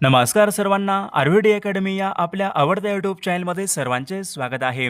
नमस्कार सर्वांना. आरव्हीडी अकॅडमी या आपल्या आवडत्या यूट्यूब चॅनलमध्ये सर्वांचे स्वागत आहे.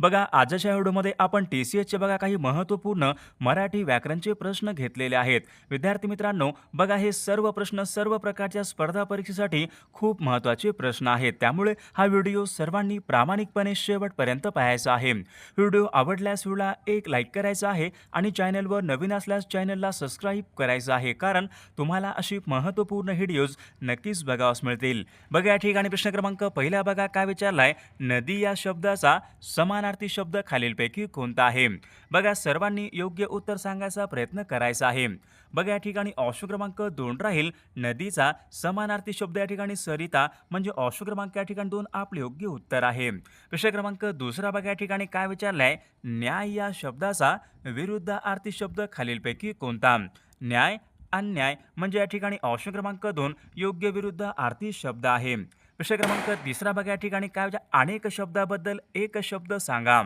बघा आजच्या व्हिडिओमध्ये आपण टी सी एसचे बघा काही महत्त्वपूर्ण मराठी व्याकरणचे प्रश्न घेतलेले आहेत. विद्यार्थी मित्रांनो बघा हे सर्व प्रश्न सर्व प्रकारच्या स्पर्धा परीक्षेसाठी खूप महत्त्वाचे प्रश्न आहेत. त्यामुळे हा व्हिडिओ सर्वांनी प्रामाणिकपणे शेवटपर्यंत पाहायचा आहे. व्हिडिओ आवडल्यास व्हिडिओला एक लाईक करायचा आहे आणि चॅनलवर नवीन असल्यास चॅनलला सबस्क्राईब करायचं आहे. कारण तुम्हाला अशी महत्त्वपूर्ण व्हिडिओज नक्कीच बघा बघावास मिळतील. बघा या ठिकाणी प्रश्न क्रमांक पहिला बघा काय विचारलाय? नदी या शब्दाचा समानार्थी शब्द खालीलपैकी कोणता आहे? बघा सर्वांनी योग्य उत्तर सांगायचा प्रयत्न करायचा आहे. बघा या ठिकाणी ऑप्शन क्रमांक दोन राहील. नदीचा समानार्थी शब्द या ठिकाणी सरिता म्हणजे ऑप्शन क्रमांक या ठिकाणी दोन आपले योग्य उत्तर आहे. प्रश्न क्रमांक दुसरा बघा या ठिकाणी काय विचारलाय? न्याय या शब्दाचा विरुद्ध आर्थी शब्द खालीलपैकी कोणता? न्याय अन्याय म्हणजे या ठिकाणी ऑप्शन क्रमांक दोन योग्य विरुद्ध आर्थिक शब्द आहे. विषय क्रमांक तिसरा बघा या ठिकाणी काय विचार अनेक शब्दाबद्दल एक शब्द सांगा.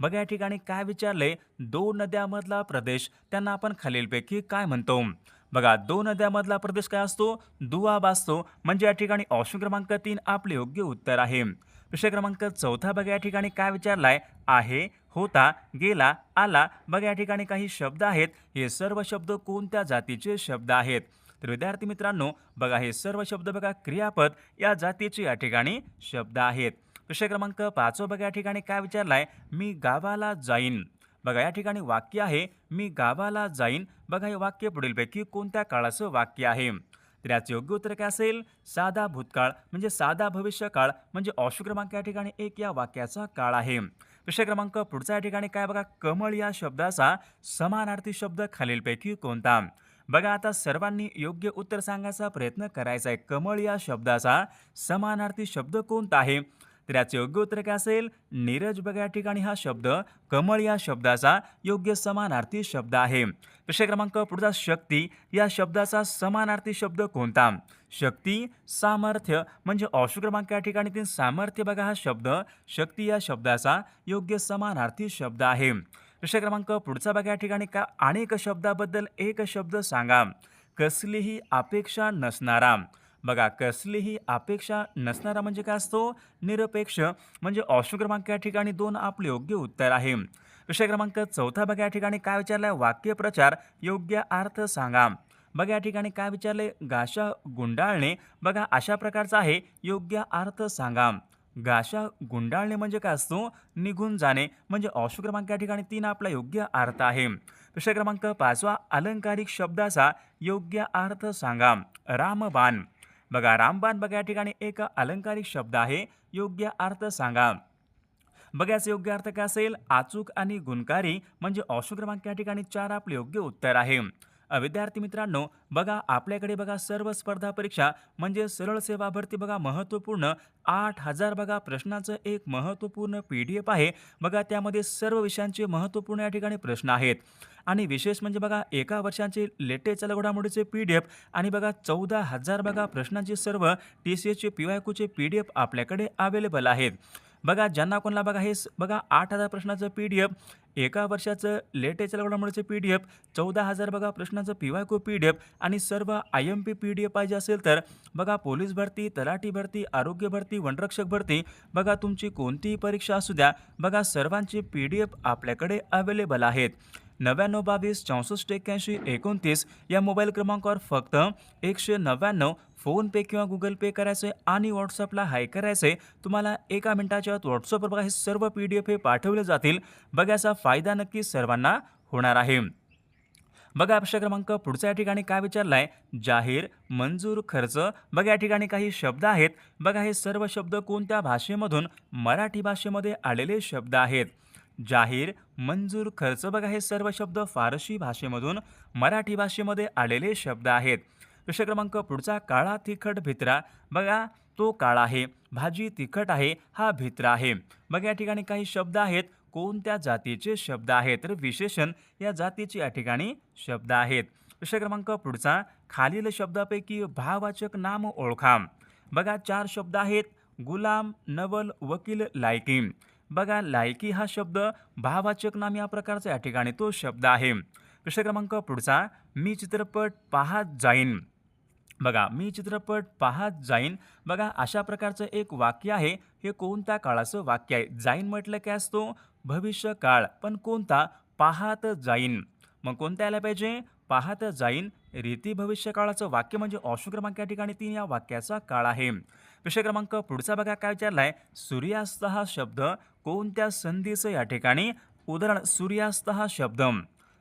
बघा या ठिकाणी काय विचारले? दोन नद्यामधला प्रदेश. त्यांना आपण खालीलपैकी काय म्हणतो? बघा दोन नद्यामधला प्रदेश काय असतो? दुआब असतो. म्हणजे या ठिकाणी ऑप्शन क्रमांक तीन आपले योग्य उत्तर आहे. प्रश्न क्रमांक चौथा बघा या ठिकाणी काय विचारलाय? आहे होता गेला आला. बघा या ठिकाणी काही शब्द आहेत. हे सर्व शब्द कोणत्या जातीचे शब्द आहेत? तर विद्यार्थी मित्रांनो बघा हे सर्व शब्द बघा क्रियापद या जातीचे या ठिकाणी शब्द आहेत. प्रश्न क्रमांक पाचवं बघा या ठिकाणी काय विचारलाय? मी गावाला जाईन. बघा या ठिकाणी वाक्य आहे मी गावाला जाईन. बघा हे वाक्य पुढीलपैकी कोणत्या काळाचं वाक्य आहे? तर याचं योग्य उत्तर काय असेल? साधा भूतकाळ म्हणजे साधा भविष्य काळ म्हणजे ऑप्शन क्रमांक या ठिकाणी एक या वाक्याचा काळ आहे. प्रश्न क्रमांक पुढचा या ठिकाणी काय बघा? कमळ या शब्दाचा समानार्थी शब्द खालीलपैकी कोणता? बघा आता सर्वांनी योग्य उत्तर सांगायचा प्रयत्न करायचा आहे. कमळ या शब्दाचा समानार्थी शब्द कोणता आहे? तर याचे योग्य उत्तर काय असेल नीरज बघा या ठिकाणी हा शब्द. कमळ या शब्दाचा योग्य समानार्थी शब्द आहे. प्रश्न क्रमांक पुढचा शक्ती. या शब्दाचा समानार्थी शब्द कोणता? शक्ती सामर्थ्य म्हणजे ऑप्शन क्रमांक या ठिकाणी तीन सामर्थ्य बघा हा शब्द. शक्ती या शब्दाचा योग्य समानार्थी शब्द आहे. प्रश्न क्रमांक पुढचा बघा या ठिकाणी का अनेक शब्दाबद्दल एक शब्द सांगा. कसलीही अपेक्षा नसणारा. बघा कसलीही अपेक्षा नसणारा म्हणजे काय असतो? निरपेक्ष. म्हणजे ऑप्शन क्रमांक या ठिकाणी दोन आपले योग्य उत्तर आहे. विषय क्रमांक चौथा बघा या ठिकाणी काय विचारलंय? वाक्यप्रचार योग्य अर्थ सांगा. बघा या ठिकाणी काय विचारले गाशा गुंडाळणे. बघा अशा प्रकारचा आहे. योग्य अर्थ सांगा. गाशा गुंडाळणे म्हणजे काय असतो? निघून जाणे. म्हणजे ऑप्शन क्रमांक या ठिकाणी तीन आपला योग्य अर्थ आहे. विषय क्रमांक पाचवा अलंकारिक शब्दाचा योग्य अर्थ सांगा. रामबाण. बघा रामबाण बघा या ठिकाणी एक अलंकारिक शब्द आहे योग्य अर्थ सांगा. बघायचं योग्य अर्थ काय असेल? अचूक आणि गुणकारी म्हणजे ऑप्शन क्रमांक या ठिकाणी चार आपले योग्य उत्तर आहे. विद्यार्थी मित्रांनो बघा आपल्याकडे बघा सर्व स्पर्धा परीक्षा म्हणजे सरळ सेवा भरती बघा महत्त्वपूर्ण. आठ हजार बघा प्रश्नाचं एक महत्त्वपूर्ण पी डी एफ आहे. बघा त्यामध्ये सर्व विषयांचे महत्त्वपूर्ण या ठिकाणी प्रश्न आहेत. आणि विशेष म्हणजे बघा एका वर्षांचे लेटेस्ट घडामोडीचे पी डी एफ आणि बघा चौदा हजार बघा प्रश्नांचे सर्व टी सी एसचे पी वाय क्यूचे पी डी एफ आपल्याकडे अवेलेबल आहेत. बघा ज्यांना कोणाला बघा हे बघा आठ हजार प्रश्नाचं पी डी एफ एका वर्षाचं लेटेस्ट घडामोडीचं पी डी एफ चौदा हजार बघा प्रश्नाचं P Y Q P D F आणि सर्व I M P P D F पाहिजे असेल तर बघा पोलीस भरती तलाठी भरती आरोग्य भरती वनरक्षक भरती बघा तुमची कोणतीही परीक्षा असू द्या बघा सर्वांची पी डी एफ आपल्याकडे अवेलेबल आहेत. नव्याण्णव बावीस चौसष्ट एक्क्याऐंशी एकोणतीस या मोबाईल क्रमांकावर फक्त एकशे नव्याण्णव फोनपे किंवा गुगल पे करायचे आणि व्हॉट्सअपला हाय करायचे. तुम्हाला एका मिनिटाच्या आत व्हॉट्सअपवर बघा हे सर्व पी डी एफ हे पाठवले जातील. बघायचा फायदा नक्की सर्वांना होणार आहे. बघा प्रश्न क्रमांक पुढच्या या ठिकाणी काय विचारलाय? जाहीर मंजूर खर्च. बघा या ठिकाणी काही शब्द आहेत. बघा हे सर्व शब्द कोणत्या भाषेमधून मराठी भाषेमध्ये आलेले शब्द आहेत? जाहीर मंजूर खर्च बघा हे सर्व शब्द फारसी भाषेमधून मराठी भाषेमध्ये आलेले शब्द आहेत. प्रश्न क्रमांक पुढचा काळा तिखट भित्रा. बघा तो काळा आहे. भाजी तिखट आहे हा भित्रा आहे. बघा या ठिकाणी काही शब्द आहेत. कोणत्या जातीचे शब्द आहेत? तर विशेषण या जातीचे या ठिकाणी शब्द आहेत. प्रश्न क्रमांक पुढचा खालील शब्दापैकी भाववाचक नाम ओळखा. बघा चार शब्द आहेत. गुलाम नवल वकील लायकी. बघा लायकी हा शब्द भाववाचक नाम या प्रकारचा या ठिकाणी तो शब्द आहे. प्रश्न क्रमांक पुढचा मी चित्रपट पाहत जाईन. बघा मी चित्रपट पाहत जाईन. बघा अशा प्रकारचं एक वाक्य आहे. हे कोणत्या काळाचं वाक्य आहे? जाईन म्हटलं काय असतो भविष्य काळ पण कोणता? पाहत जाईन. मग कोणता यायला पाहिजे? पाहत जाईन. रीती भविष्य काळाचं वाक्य म्हणजे ऑप्शन क्रमांक या ठिकाणी तीन या वाक्याचा काळ आहे. विषय क्रमांक पुढचा बघा काय विचारलाय. सूर्यास्त हा शब्द कोणत्या संधीचं या ठिकाणी? उदाहरण सूर्यास्त हा शब्द.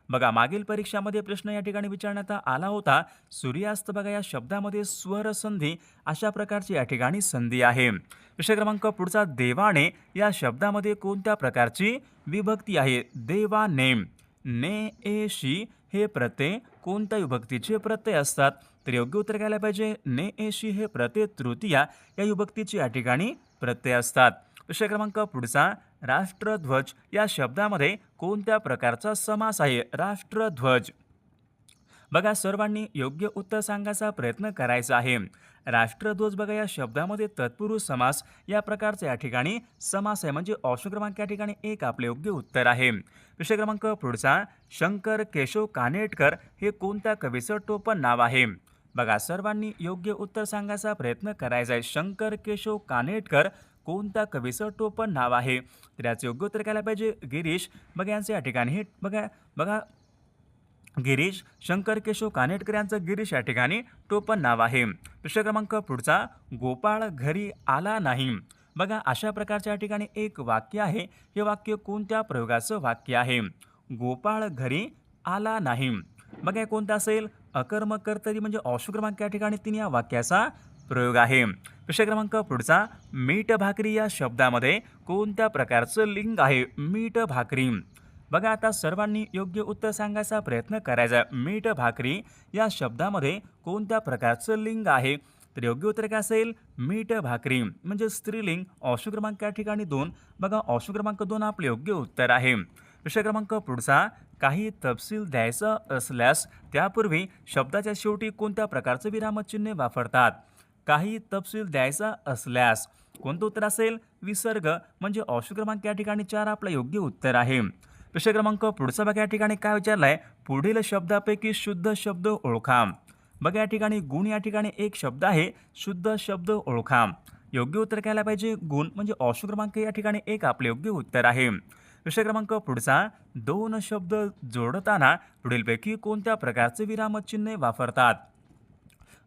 बघा मागील परीक्षामध्ये प्रश्न या ठिकाणी विचारण्यात आला होता. सूर्यास्त बघा या शब्दामध्ये स्वर संधी अशा प्रकारची या ठिकाणी संधी आहे. विषय क्रमांक पुढचा देवाने या शब्दामध्ये कोणत्या प्रकारची विभक्ती आहे? देवाने ने एशी हे प्रत्यय कोणत्या विभक्तीचे प्रत्यय असतात तर योग्य उत्तर घ्यायला पाहिजे. ने एशी हे प्रत्यय तृतीया या विभक्तीचे या ठिकाणी प्रत्यय असतात. विषय क्रमांक पुढचा राष्ट्रध्वज या शब्दामध्ये कोणत्या प्रकारचा समास आहे? राष्ट्रध्वज. बघा सर्वांनी योग्य उत्तर सांगायचा प्रयत्न करायचा आहे. राष्ट्रध्वज बघा या शब्दामध्ये तत्पुरुष समास या प्रकारचा या ठिकाणी समास आहे. म्हणजे ऑप्शन क्रमांक या ठिकाणी एक आपले योग्य उत्तर आहे. विषय क्रमांक पुढचा शंकर केशव कानेटकर हे कोणत्या कवीचं टोपण नाव आहे? बघा सर्वांनी योग्य उत्तर सांगायचा प्रयत्न करायचा आहे. शंकर केशव कानेटकर कोणत्या कवीचं टोपण नाव आहे? तर याचं योग्य उत्तर करायला पाहिजे. गिरीश बघा यांचं या ठिकाणी हे बघा बघा गिरीश शंकर केशव कानेटकर यांचं गिरीश या ठिकाणी टोपण नाव आहे. प्रश्न क्रमांक पुढचा गोपाळ घरी आला नाही. बघा अशा प्रकारच्या ठिकाणी एक वाक्य आहे. हे वाक्य कोणत्या प्रयोगाचं वाक्य आहे? गोपाळ घरी आला नाही. बघा कोणतं असेल? अकर्म कर्तरी म्हणजे ऑशु क्रमांक या ठिकाणी तीन या वाक्याचा प्रयोग आहे. प्रश्न क्रमांक पुढचा मीठ भाकरी या शब्दामध्ये कोणत्या प्रकारचं लिंग आहे? मीठ भाकरी. बघा आता सर्वांनी योग्य उत्तर सांगायचा प्रयत्न करायचा. मीठ भाकरी या शब्दामध्ये कोणत्या प्रकारचं लिंग आहे? तर योग्य उत्तर काय असेल? मीठ भाकरी. म्हणजे स्त्रीलिंग अशुक्रमांक या ठिकाणी दोन. बघा अशुक्रमांक दोन आपले योग्य उत्तर आहे. विषय क्रमांक पुढचा. काही तपशील द्यायचा असल्यास त्यापूर्वी शब्दाच्या शेवटी कोणत्या प्रकारचं विरामचिन्ह वापरतात? काही तपशील द्यायचा असल्यास कोणतं उत्तर असेल? विसर्ग. म्हणजे अशुक्रमांक या ठिकाणी चार आपलं योग्य उत्तर आहे. प्रश्न क्रमांक पुढचा बघा या ठिकाणी काय विचारलाय? पुढील शब्दापैकी शुद्ध शब्द ओळखा. बघा या ठिकाणी गुण या ठिकाणी एक शब्द आहे शुद्ध शब्द ओळखा. योग्य उत्तर घ्यायला पाहिजे गुण म्हणजे ऑशु क्रमांक या ठिकाणी एक आपले योग्य उत्तर आहे. विषय क्रमांक पुढचा दोन शब्द जोडताना पुढीलपैकी कोणत्या प्रकारचे विरामचिन्हे वापरतात?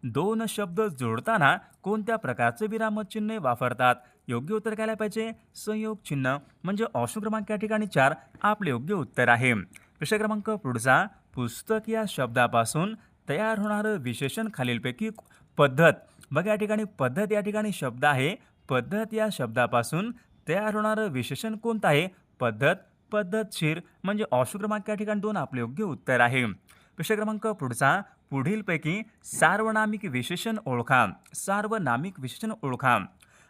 दोन शब्द जोडताना कोणत्या प्रकारचे विरामचिन्हे वापरतात? योग्य उत्तर घ्यायला पाहिजे. संयोग चिन्ह म्हणजे ऑप्शन क्रमांक या ठिकाणी चार आपले योग्य उत्तर आहे. प्रश्न क्रमांक पुढचा पुस्तक या शब्दापासून तयार होणारं विशेषण खालीलपैकी पद्धत. बघा या ठिकाणी पद्धत या ठिकाणी शब्द आहे. पद्धत या शब्दापासून तयार होणारं विशेषण कोणतं आहे? पद्धत पद्धतशीर म्हणजे ऑप्शन क्रमांक या ठिकाणी दोन आपले योग्य उत्तर आहे. प्रश्न क्रमांक पुढचा पुढीलपैकी सार्वनामिक विशेषण ओळखा. सार्वनामिक विशेषण ओळखा.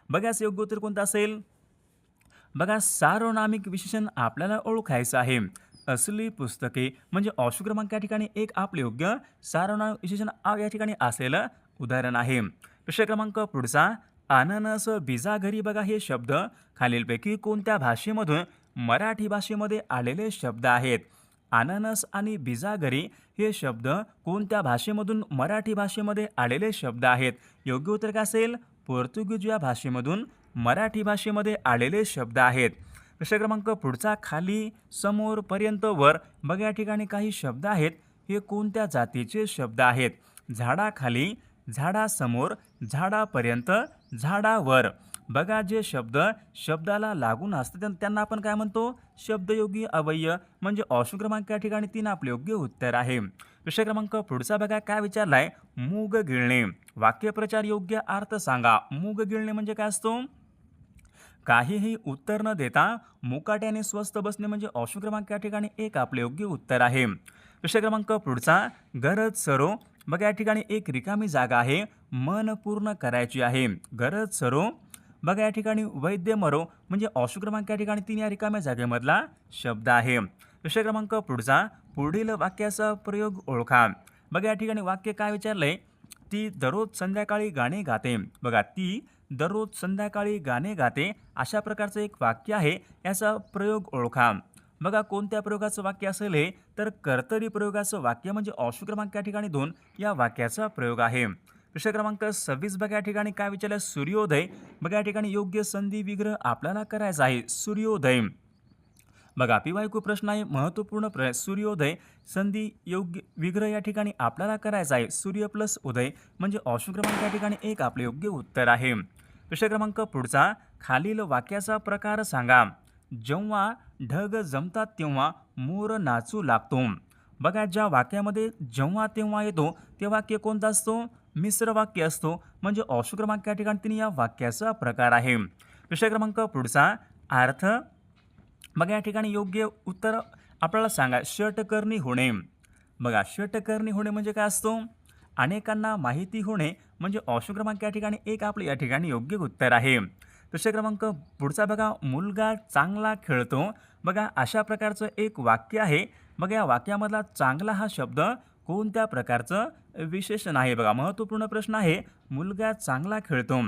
बघास योग्य उत्तर कोणतं असेल? बघा सार्वनामिक विशेषण आपल्याला ओळखायचं आहे. असली पुस्तके म्हणजे ऑशु क्रमांक या ठिकाणी एक आपले योग्य सार्वनामिक विशेषण या ठिकाणी असलेलं उदाहरण आहे. प्रश्न क्रमांक पुढचा अननस बिजाघरी बघा हे शब्द. खालीलपैकी कोणत्या भाषेमधून मराठी भाषेमध्ये आलेले शब्द आहेत? अननस आणि बिजागरी हे शब्द कोणत्या भाषेमधून मराठी भाषेमध्ये आलेले शब्द आहेत? योग्य उत्तर काय असेल? पोर्तुगीज या भाषेमधून मराठी भाषेमध्ये आलेले शब्द आहेत. प्रश्न क्रमांक पुढचा खाली समोर पर्यंत वर बघा या ठिकाणी काही शब्द आहेत. हे कोणत्या जातीचे शब्द आहेत? झाडाखाली झाडासमोर झाडापर्यंत झाडावर. बघा जे शब्द शब्दाला लागून असतात त्यांना आपण काय म्हणतो? शब्दयोगी अवयव. म्हणजे ऑशु क्रमांक या ठिकाणी तीन आपले योग्य उत्तर आहे. विषय क्रमांक पुढचा बघा काय विचारलाय? मूग गिळणे. वाक्यप्रचार योग्य अर्थ सांगा. मूग गिळणे म्हणजे काय असतो? काहीही उत्तर न देता मुकाट्याने स्वस्त बसणे म्हणजे ऑप्शन क्रमांक या ठिकाणी एक आपले योग्य उत्तर आहे. विषय क्रमांक पुढचा गरज सरो. बघा या ठिकाणी एक रिकामी जागा आहे. मन पूर्ण करायची आहे. गरज सरो. बघा या ठिकाणी वैद्य मरो. म्हणजे अशुक्रमांक या ठिकाणी तीन या रिकाम्या जागेमधला शब्द आहे. विषय क्रमांक पुढचा पुढील वाक्याचा प्रयोग ओळखा. बघा या ठिकाणी वाक्य काय विचारलंय? ती दररोज संध्याकाळी गाणे गाते. बघा ती दररोज संध्याकाळी गाणे गाते अशा प्रकारचं एक वाक्य आहे याचा प्रयोग ओळखा. बघा कोणत्या प्रयोगाचं वाक्य असेल हे? तर कर्तरी प्रयोगाचं वाक्य म्हणजे ऑशु क्रमांक या ठिकाणी दोन या वाक्याचा प्रयोग आहे. विषय क्रमांक सव्वीस बघा या ठिकाणी काय विचारलं सूर्योदय. बघा या ठिकाणी योग्य संधी विग्रह आपल्याला करायचा आहे. सूर्योदय. बघा पी प्रश्न आहे महत्त्वपूर्ण प्र सूर्योदय संधी योग्य विग्रह या ठिकाणी आपल्याला करायचा आहे. सूर्य प्लस उदय म्हणजे ऑप्शन क्रमांक या ठिकाणी एक आपले योग्य उत्तर आहे. प्रश्न क्रमांक पुढचा खालील वाक्याचा प्रकार सांगा. जेव्हा ढग जमतात तेव्हा मोर नाचू लागतो. बघा ज्या वाक्यामध्ये जेव्हा तेव्हा येतो ते वाक्य कोणतं असतो? मिश्र वाक्य असतो. म्हणजे ऑप्शन क्रमांक या ठिकाणी तिने या वाक्याचा प्रकार आहे. विषय क्रमांक पुढचा अर्थ मग या ठिकाणी योग्य उत्तर आपल्याला सांगा षटकर्णी होणे. बघा षटकर्णी होणे म्हणजे काय असतो? अनेकांना माहिती होणे म्हणजे ऑप्शन क्रमांक या ठिकाणी एक आपलं या ठिकाणी योग्य उत्तर आहे. दुसरा क्रमांक पुढचा बघा मुलगा चांगला खेळतो. बघा अशा प्रकारचं एक वाक्य आहे. बघा या वाक्यामधला चांगला हा शब्द कोणत्या प्रकारचं विशेषण आहे? बघा महत्त्वपूर्ण प्रश्न आहे मुलगा चांगला खेळतो.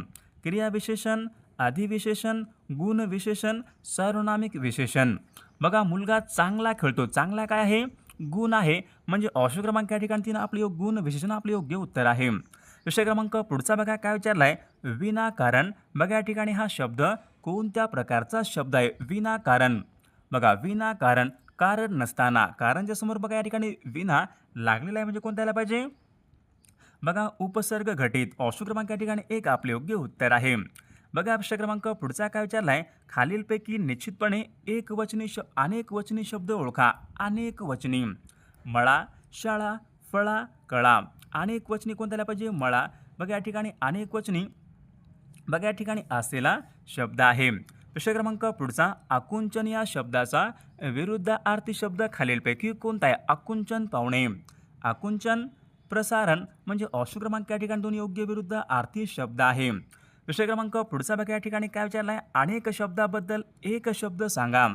क्रियाविशेषण अधिविशेषण गुणविशेषण सर्वनामिक विशेषण. बघा मुलगा चांगला खेळतो. चांगला काय आहे? गुण आहे. म्हणजे ऑप्शन क्रमांक या ठिकाणी तिनं आपले योग- गुण विशेषण आपले योग्य उत्तर आहे. विषय क्रमांक पुढचा बघा काय विचारला आहे विनाकारण. बघा या ठिकाणी हा शब्द कोणत्या प्रकारचा शब्द आहे? विनाकारण. बघा विनाकारण. कारण नसताना. कारणच्या समोर बघा या ठिकाणी विना लागलेला आहे म्हणजे कोणत्या आला पाहिजे? बघा उपसर्ग घटित. ऑप्शन क्रमांक या ठिकाणी एक आपले योग्य उत्तर आहे. बघा प्रश्न क्रमांक. पुढचा काय विचारला आहे खालीलपैकी निश्चितपणे एक वचनी श अनेक वचनी शब्द ओळखा. अनेक वचनी. मळा शाळा फळा कळा. अनेक वचनी कोणत्याला पाहिजे? मळा. बघा या ठिकाणी अनेक वचनी. बघा या ठिकाणी असलेला शब्द आहे. प्रश्न क्रमांक पुढचा. आकुंचन या शब्दाचा विरुद्ध आरती शब्द खालीलपैकी कोणता आहे? आकुंचन पाहुणे आकुंचन प्रसारण म्हणजे ऑप्शन क्रमांक या ठिकाणी दोन योग्य विरुद्ध आरती शब्द आहे. विषय क्रमांक पुढचा बघा या ठिकाणी काय विचारलं आहे अनेक शब्दाबद्दल एक शब्द सांगा.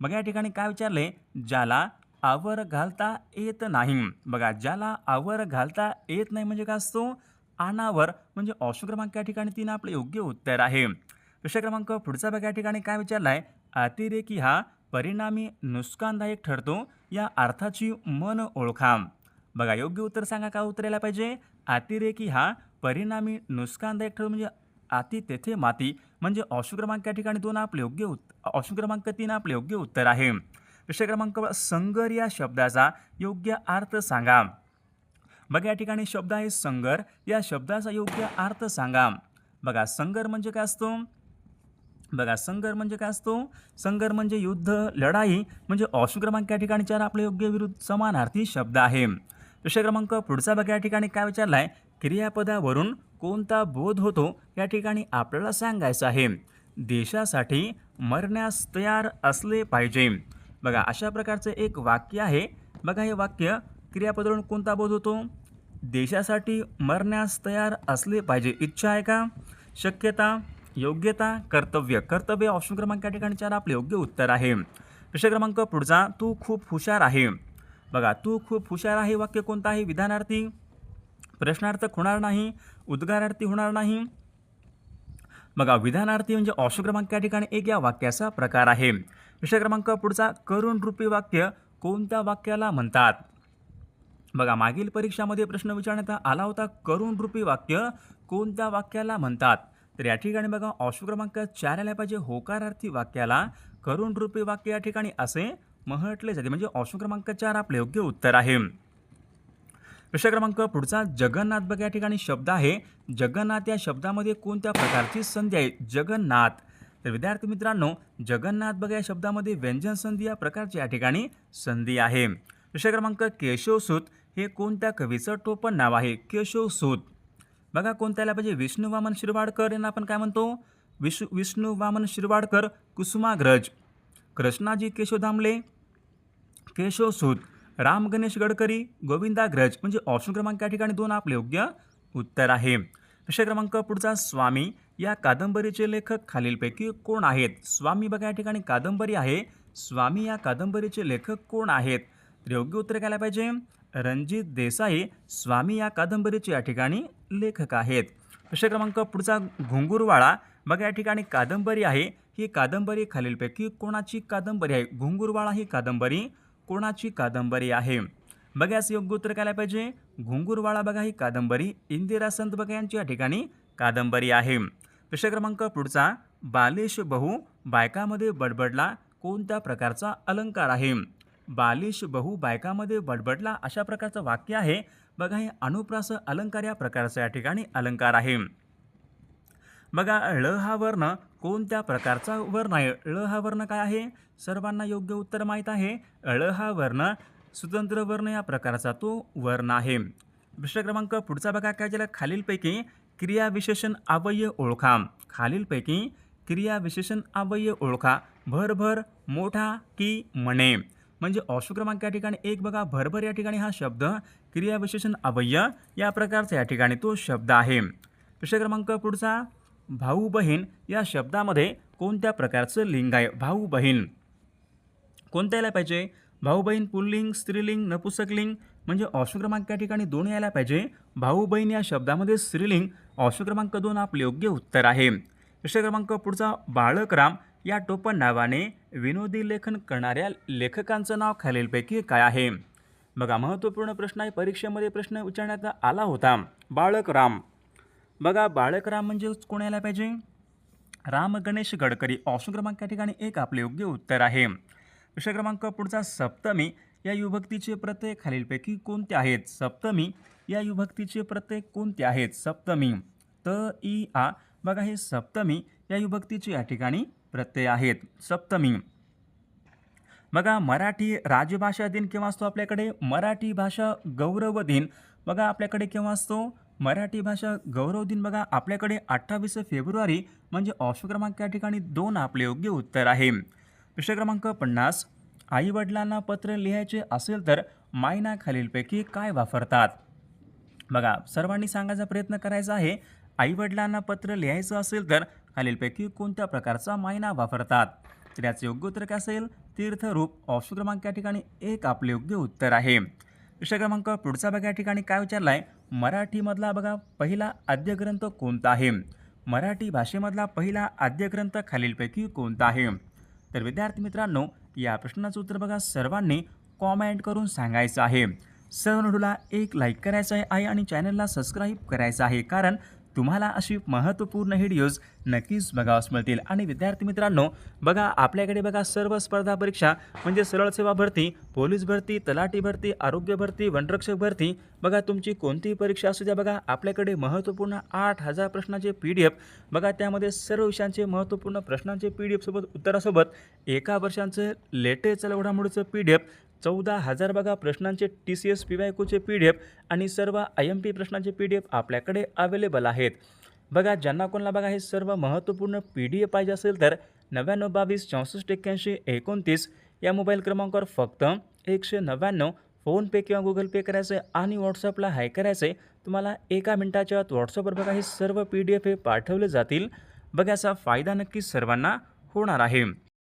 बघा या ठिकाणी काय विचारले? ज्याला आवर घालता येत नाही. बघा ज्याला आवर घालता येत नाही म्हणजे काय असतो? अनावर म्हणजे ऑप्शन क्रमांक या ठिकाणी तीन आपले योग्य उत्तर आहे. विषय क्रमांक पुढचा बघा या ठिकाणी काय विचारला आहे अतिरेकी हा परिणामी नुकसानदायक ठरतो या अर्थाची मन ओळखा. बघा योग्य उत्तर सांगा काय उत्तर यायला पाहिजे? अतिरेकी हा परिणामी नुकसानदायक ठरतो म्हणजे आती तेथे माती म्हणजे ऑप्शन क्रमांक या ठिकाणी दोन आपले योग्य उत् ऑप्शन क्रमांक तीन आपले योग्य उत्तर आहे. विषय क्रमांक संगर या शब्दाचा योग्य अर्थ सांगा. बघा या ठिकाणी शब्द आहे संगर या शब्दाचा योग्य अर्थ सांगा. बघा संगर म्हणजे काय असतो? बघा संगर म्हणजे काय असतो? संगर म्हणजे युद्ध लढाई म्हणजे ऑप्शन क्रमांक या ठिकाणी चार आपले योग्य विरुद्ध समानार्थी शब्द आहे. विषय क्रमांक पुढचा बघा या ठिकाणी काय विचारला आहे क्रियापदावरून कोणता बोध होतो या ठिकाणी आपल्याला सांगायचं आहे. देशासाठी मरण्यास तयार असले पाहिजे. बघा अशा प्रकारचं एक वाक्य आहे. बघा हे वाक्य क्रियापदावरून कोणता बोध होतो? देशासाठी मरण्यास तयार असले पाहिजे. इच्छा आहे का? शक्यता योग्यता कर्तव्य. कर्तव्य ऑप्शन क्रमांक या ठिकाणी चार आपले योग्य उत्तर आहे. प्रश्न क्रमांक पुढचा तू खूप हुशार आहे. बघा तू खूप हुशार आहे. वाक्य कोणतं आहे? विधानार्थी. प्रश्नार्थक होणार नाही उद्गारार्थी होणार नाही. बघा विधानार्थी म्हणजे ऑप्शन क्रमांक या ठिकाणी एक या वाक्याचा प्रकार आहे. विषय क्रमांक पुढचा करुण रूपी वाक्य कोणत्या वाक्याला म्हणतात? बघा मागील परीक्षामध्ये प्रश्न विचारण्यात आला होता करुण रूपी वाक्य कोणत्या वाक्याला म्हणतात? तर या ठिकाणी बघा ऑप्शन क्रमांक चार आला पाहिजे होकारार्थी वाक्याला करुण रूपी वाक्य या ठिकाणी असे म्हटले जाते. म्हणजे ऑप्शन क्रमांक चार आपले योग्य उत्तर आहे. प्रश्न क्रमांक पुढचा जगन्नाथ बघा या ठिकाणी शब्द आहे. जगन्नाथ या शब्दामध्ये कोणत्या प्रकारची संधी आहे? जगन्नाथ. तर विद्यार्थी मित्रांनो जगन्नाथ बघा या शब्दामध्ये व्यंजन संधी या प्रकारची या ठिकाणी संधी आहे. प्रश्न क्रमांक केशवसूत हे कोणत्या कवीचं टोपण नाव आहे? केशवसूत. बघा कोणत्याला पाहिजे? विष्णू वामन शिरवाडकर यांना आपण काय म्हणतो? विष्णू विष्णू वामन शिरवाडकर कुसुमाग्रज. कृष्णाजी केशव दामले केशवसूत. राम गणेश गडकरी गोविंदाग्रज म्हणजे ऑप्शन क्रमांक या ठिकाणी दोन आपले योग्य उत्तर आहे. विषय क्रमांक पुढचा स्वामी. या कादंबरीचे लेखक खालीलपैकी कोण आहेत? स्वामी बघा या ठिकाणी कादंबरी आहे. स्वामी या कादंबरीचे लेखक कोण आहेत? तर योग्य उत्तर घ्यायला पाहिजे. रणजित देसाई स्वामी या कादंबरीचे या ठिकाणी लेखक आहेत. विषय क्रमांक पुढचा घुंगुरवाळा बघा या ठिकाणी कादंबरी आहे. ही कादंबरी खालीलपैकी कोणाची कादंबरी आहे? घुंगुरवाळा ही कादंबरी कोणाची कादंबरी आहे? बघ्यास योग्य उत्तर काय पाहिजे? घुंगुरवाळा बघा ही कादंबरी. इंदिरा संत बघा यांची या ठिकाणी कादंबरी आहे. प्रश्न क्रमांक पुढचा. बालिश बहु बायकामध्ये बडबडला कोणत्या प्रकारचा अलंकार आहे? बालिश बहु बायकामध्ये बडबडला अशा प्रकारचं वाक्य आहे. बघा हे अनुप्रास अलंकार या प्रकारचा या ठिकाणी अलंकार आहे. बघा ळ हा वर्ण कोणत्या प्रकारचा वर्ण आहे? ळ हा वर्ण काय आहे? सर्वांना योग्य उत्तर माहीत आहे. ळ हा वर्ण स्वतंत्र वर्ण या प्रकारचा तो वर्ण आहे. प्रश्न क्रमांक पुढचा बघा. काय झाला खालीलपैकी क्रियाविशेषण अवयय ओळखा. खालीलपैकी क्रियाविशेषण अवयय ओळखा. भरभर मोठा की म्हणे म्हणजे ऑप्शन क्रमांक या ठिकाणी एक बघा. भरभर या ठिकाणी हा शब्द क्रियाविशेषण अवयय या प्रकारचा या ठिकाणी तो शब्द आहे. प्रश्न क्रमांक पुढचा. भाऊ बहीण या शब्दामध्ये कोणत्या प्रकारचं लिंग आहे? भाऊ बहीण कोणतं यायला पाहिजे? भाऊ बहीण पुल्लिंग स्त्रीलिंग नपुसकलिंग म्हणजे ऑप्शन क्रमांक या ठिकाणी दोन यायला पाहिजे. भाऊ बहीण या शब्दामध्ये स्त्रीलिंग ऑप्शन क्रमांक दोन आपले योग्य उत्तर आहे. प्रश्न क्रमांक पुढचा बाळकराम या टोपण नावाने विनोदी लेखन करणाऱ्या लेखकांचं नाव खालीलपैकी काय आहे? बघा महत्त्वपूर्ण प्रश्न आहे. परीक्षेमध्ये प्रश्न विचारण्यात आला होता. बाळकराम. बघा बाळकराम म्हणजे कोण यायला पाहिजे? राम गणेश गडकरी. ऑप्शन क्रमांक या ठिकाणी एक आपले योग्य उत्तर आहे. प्रश्न क्रमांक पुढचा सप्तमी. या युभक्तीचे प्रत्यय खालीलपैकी कोणते आहेत? सप्तमी. या युभक्तीचे प्रत्यय कोणते आहेत? सप्तमी. त ई आ. बघा हे सप्तमी या युभक्तीचे या ठिकाणी प्रत्यय आहेत. सप्तमी. बघा मराठी राजभाषा दिन केव्हा असतो आपल्याकडे? मराठी भाषा गौरव दिन. बघा आपल्याकडे केव्हा असतो? मराठी भाषा गौरव दिन बघा. आपल्याकडे अठ्ठावीस फेब्रुवारी म्हणजे ऑप्शन क्रमांक या ठिकाणी दोन आपले योग्य उत्तर आहे. प्रश्न क्रमांक पन्नास. आईवडिलांना पत्र लिहायचे असेल तर मायना खालीलपैकी काय वापरतात? बघा सर्वांनी सांगायचा प्रयत्न करायचा आहे. आईवडिलांना पत्र लिहायचं असेल तर खालीलपैकी कोणत्या प्रकारचा मायना वापरतात? तर याचं योग्य उत्तर काय असेल? तीर्थरूप. ऑप्शन क्रमांक या ठिकाणी एक आपले योग्य उत्तर आहे. विषय क्रमांक पुढचा बघा या ठिकाणी काय विचारला आहे मराठीमधला बघा पहिला आद्यग्रंथ कोणता आहे? मराठी भाषेमधला पहिला आद्यग्रंथ खालीलपैकी कोणता आहे? तर विद्यार्थी मित्रांनो या प्रश्नाचं उत्तर बघा सर्वांनी कॉमेंट करून सांगायचं आहे. सर्व व्हिडिओला एक लाईक करायचं आहे आणि चॅनलला सबस्क्राईब करायचं आहे. कारण तुम्हाला अशी महत्त्वपूर्ण व्हिडिओज नक्कीच बघावस मिळतील. आणि विद्यार्थी मित्रांनो बघा आपल्याकडे बघा सर्व स्पर्धा परीक्षा म्हणजे सरळ सेवा भरती पोलीस भरती तलाठी भरती आरोग्य भरती वनरक्षक भरती. बघा तुमची कोणतीही परीक्षा असू द्या बघा आपल्याकडे महत्त्वपूर्ण आठ हजार प्रश्नाचे पी डी एफ बघा त्यामध्ये सर्व विषयांचे महत्त्वपूर्ण प्रश्नांचे पी डी एफसोबत उत्तरासोबत एका वर्षांचं लेटेस्ट घडामोडीचं पी डी एफ चौदा हजार बघा प्रश्नांचे T C S P Y कोचे पी डी एफ आणि सर्व आय एम पी प्रश्नांचे पी डी एफ आपल्याकडे अवेलेबल आहेत. बघा ज्यांना कोणाला बघा हे सर्व महत्त्वपूर्ण पी डी एफ पाहिजे असेल तर नव्याण्णव बावीस चौसष्ट एक्क्याऐंशी एकोणतीस या मोबाईल क्रमांकावर फक्त एकशे नव्याण्णव फोनपे किंवा गुगल पे करायचं आहे आणि व्हॉट्सअपला हाय करायचं आहे तुम्हाला एका मिनटाच्या आत व्हॉट्सअपवर बघा हे सर्व पी डी एफ हे पाठवले जातील. बघा याचा फायदा नक्की सर्वांना होणार आहे.